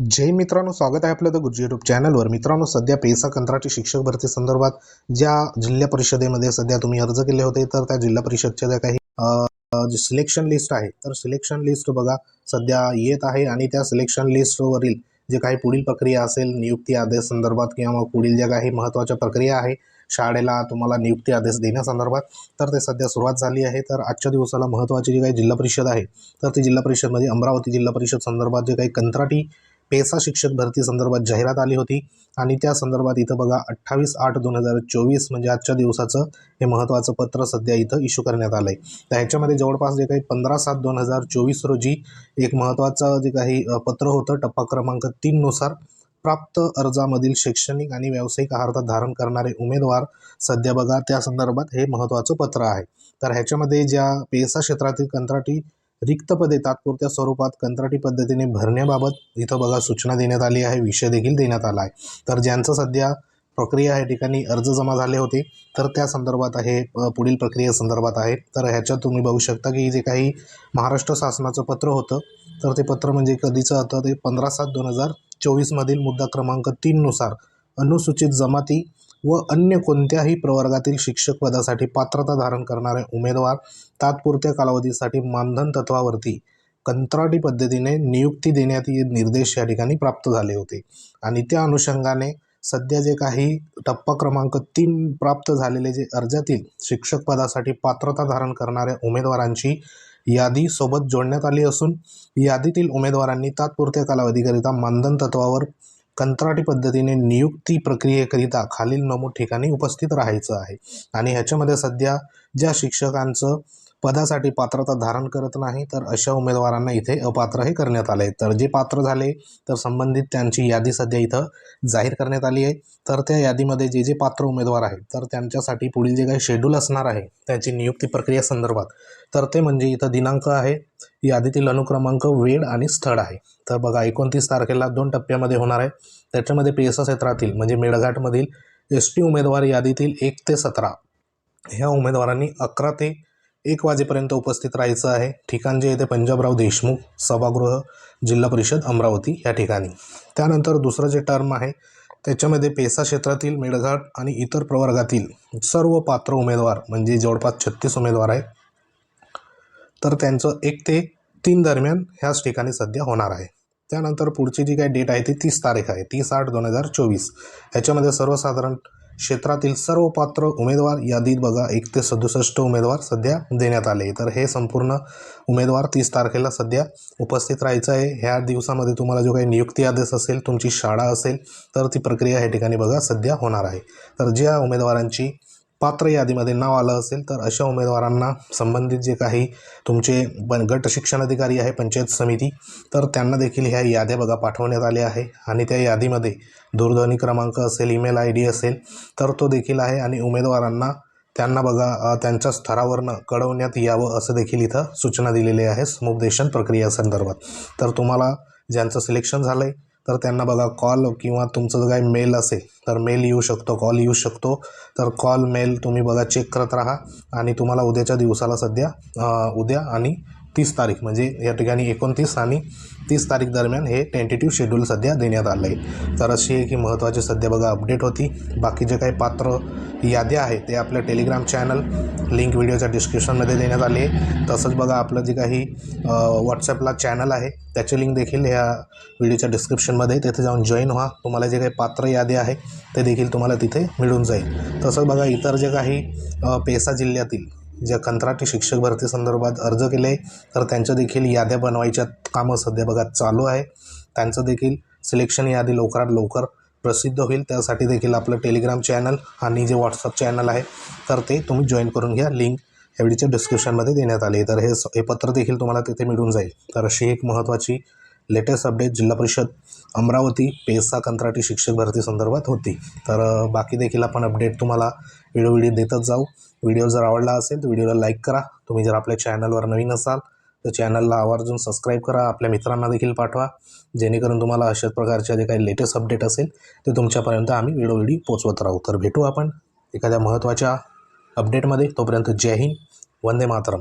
जय मित्रांनो स्वागत आहे आपलं द गुरुजी युट्यूब चॅनलवर मित्रांनो सध्या पेसा कंत्राटी शिक्षक भरती संदर्भात ज्या जिल्हा परिषदेमध्ये सध्या तुम्ही अर्ज केले होते तर त्या जिल्हा परिषदच्या ज्या काही सिलेक्शन लिस्ट आहे तर सिलेक्शन लिस्ट बघा सध्या येत आहे आणि त्या सिलेक्शन लिस्टवरील जे काही पुढील प्रक्रिया असेल नियुक्ती आदेश संदर्भात किंवा मग पुढील ज्या काही महत्त्वाच्या प्रक्रिया आहे शाळेला तुम्हाला नियुक्ती आदेश देण्यासंदर्भात तर ते सध्या सुरुवात झाली आहे. तर आजच्या दिवसाला महत्त्वाची जी काही जिल्हा परिषद आहे तर ती जिल्हा परिषदमध्ये अमरावती जिल्हा परिषद संदर्भात जे काही कंत्राटी पेसा शिक्षक भरती संदर्भात जाहिरात आली होती. आणि त्या संदर्भात इथं बघा अठ्ठावीस आठ दोन हजार चोवीस म्हणजे आजच्या दिवसाचं हे महत्त्वाचं पत्र सध्या इथं इश्यू करण्यात आलं आहे तर ह्याच्यामध्ये जवळपास जे काही पंधरा सात दोन हजार चोवीस रोजी एक महत्त्वाचं जे काही पत्र होतं टप्पा क्रमांक तीननुसार प्राप्त अर्जामधील शैक्षणिक आणि व्यावसायिक अर्हता धारण करणारे उमेदवार सध्या बघा त्या संदर्भात हे महत्त्वाचं पत्र आहे. तर ह्याच्यामध्ये ज्या पेसा क्षेत्रातील कंत्राटी रिक्त पदे तात्पुरत्या स्वरूपात कंत्राटी पद्धतीने भरण्याबाबत इथं बघा सूचना देण्यात आली आहे विषय देखील देण्यात आला आहे. तर ज्यांचं सध्या प्रक्रिया या ठिकाणी अर्ज जमा झाले होते तर त्या संदर्भात आहे पुढील पुढील प्रक्रियेसंदर्भात आहे. तर ह्याच्यात तुम्ही बघू शकता की जे काही महाराष्ट्र शासनाचं पत्र होतं तर ते पत्र म्हणजे कधीचं होतं ते पंधरा सात दोन हजार चोवीसमधील मुद्दा क्रमांक तीननुसार अनुसूचित जमाती व अन्य कोणत्याही प्रवर्गातील शिक्षक पदासाठी पात्रता धारण करणारे उमेदवार तात्पुरत्या कालावधीसाठी मानधन तत्वावरती कंत्राटी पद्धतीने नियुक्ती देण्यात ये निर्देश या ठिकाणी प्राप्त झाले होते. आणि त्या अनुषंगाने सध्या जे काही टप्पा क्रमांक तीन प्राप्त झालेले जे अर्जातील शिक्षक पदासाठी पात्रता धारण करणाऱ्या उमेदवारांची यादी सोबत जोडण्यात आली असून यादीतील उमेदवारांनी तात्पुरत्या कालावधीकरिता मानधन तत्वावर कंत्राटी पद्धतीने नियुक्ती प्रक्रियेकरिता खालील नमूद ठिकाणी उपस्थित राहायचं आहे. आणि ह्याच्यामध्ये सध्या ज्या शिक्षकांचं पदासाठी पात्रता धारण करत नाही तर अशा उमेदवारांना इथे अपात्रही करण्यात आले. तर जे पात्र झाले तर संबंधित त्यांची यादी सध्या इथं जाहीर करण्यात आली आहे. तर त्या यादीमध्ये जे जे पात्र उमेदवार आहेत तर त्यांच्यासाठी पुढील जे काही शेड्यूल असणार आहे त्याची नियुक्ती प्रक्रिया संदर्भात. तर ते म्हणजे इथं दिनांक आहे. यादीतील अनुक्रमांक वेळ आणि स्थळ आहे. तर बघा एकोणतीस तारखेला दोन टप्प्यामध्ये होणार आहे. त्याच्यामध्ये पी एस क्षेत्रातील म्हणजे मेळघाटमधील एस टी उमेदवार यादीतील एक ते सतरा. ह्या उमेदवारांनी अकरा ते एक वाजेपर्यंत उपस्थित राहायचं आहे. ठिकाण जे येते पंजाबराव देशमुख सभागृह जिल्हा परिषद अमरावती या ठिकाणी. त्यानंतर दुसरं जे टर्म आहे त्याच्यामध्ये पेसा क्षेत्रातील मेळघाट आणि इतर प्रवर्गातील सर्व पात्र उमेदवार म्हणजे जवळपास छत्तीस उमेदवार आहे तर त्यांचं एक ते तीन दरम्यान ह्याच ठिकाणी सध्या होणार आहे. त्यानंतर पुढची जी काही डेट आहे ती तीस तारीख आहे तीस आठ दोन हजार चोवीस. ह्याच्यामध्ये सर्वसाधारण क्षेत्रातील सर्व पात्र उमेदवार यादीत बघा एक ते सदुसष्ट उमेदवार सध्या देण्यात आले तर हे संपूर्ण उमेदवार तीस तारखेला सध्या उपस्थित राहायचं आहे. ह्या दिवसामध्ये तुम्हाला जो काही नियुक्ती आदेश असेल तुमची शाळा असेल तर ती प्रक्रिया ह्या ठिकाणी बघा सध्या होणार आहे. तर ज्या उमेदवारांची पात्र यादीमध्ये नाव आलं असेल तर अशा उमेदवारांना संबंधित जे काही तुमचे बन गट शिक्षण अधिकारी आहे पंचायत समिती तर त्यांना देखील ह्या याद्या बघा पाठवण्यात आल्या आहे. आणि त्या यादीमध्ये दूरध्वनी क्रमांक असेल ईमेल आय डी असेल तर तो देखील आहे. आणि उमेदवारांना त्यांना बघा त्यांच्या स्तरावरनं कळवण्यात यावं असं देखील इथं सूचना दिलेली आहे. समुपदेशन प्रक्रियेसंदर्भात तर तुम्हाला ज्यांचं सिलेक्शन झालं आहे तर त्यांना बघा कॉल किंवा तुमचं जर काही मेल असेल तर मेल येऊ शकतो कॉल येऊ शकतो. तर कॉल मेल तुम्ही बघा चेक करत राहा. आणि तुम्हाला उद्याच्या दिवसाला सध्या उद्या आणि तीस तारीख म्हणजे या ठिकाणी एकोणतीस आणि तीस तारीख दरम्यान हे टेंटेटिव्ह शेड्यूल सध्या देण्यात आलं आहे. तर अशी एक ही महत्त्वाची सध्या बघा अपडेट होती. बाकी जे काही पात्र याद्या आहेत ते आपल्या टेलिग्राम चॅनल लिंक व्हिडिओच्या डिस्क्रिप्शनमध्ये देण्यात आली आहे. तसंच बघा आपलं जे काही व्हॉट्सॲपला चॅनल आहे त्याची लिंक देखील ह्या व्हिडिओच्या डिस्क्रिप्शनमध्ये तिथे जाऊन जॉईन व्हा. तुम्हाला जे काही पात्र यादी आहे ते देखील तुम्हाला तिथे मिळून जाईल. तसंच बघा इतर जे काही पेसा जिल्ह्यातील ज्या कंत्राटी शिक्षक भरती संदर्भात अर्ज केले तर त्यांच्या देखील याद्या बनवायच्या कामं सध्या बघा चालू आहे. त्यांचं देखील सिलेक्शन यादी लवकरात लवकर प्रसिद्ध होईल. त्यासाठी देखील आपलं टेलिग्राम चॅनल आणि जे व्हॉट्सअप चॅनल आहे तर ते तुम्ही जॉईन करून घ्या. लिंक यावेळीच्या डिस्क्रिप्शनमध्ये देण्यात आली तर हे स- हे पत्र देखील तुम्हाला तिथे मिळून जाईल. तर अशी एक महत्त्वाची लेटेस्ट अपडेट जिल्हा परिषद अमरावती पेसा कंत्राटी शिक्षक भरती संदर्भात होती. तर बाकी देखील आपण अपडेट तुम्हाला व्हिडिओ व्हिडिओ देतच जाऊ. व्हिडिओ जर आवडला असेल तर व्हिडिओला लाईक करा. तुम्ही जर आपल्या चॅनलवर नवीन असाल तर चॅनलला आवर्जून सबस्क्राईब करा. आपल्या मित्रांना देखील पाठवा. जेणेकरून तुम्हाला अशाच प्रकारच्या जे काही लेटेस्ट अपडेट असेल ते तुमच्यापर्यंत आम्ही वेळोवेळी व्हिडिओ पोचवत राहू. तर भेटू आपण एखाद्या महत्त्वाच्या अपडेटमध्ये. तोपर्यंत जय हिंद. वंदे मातरम.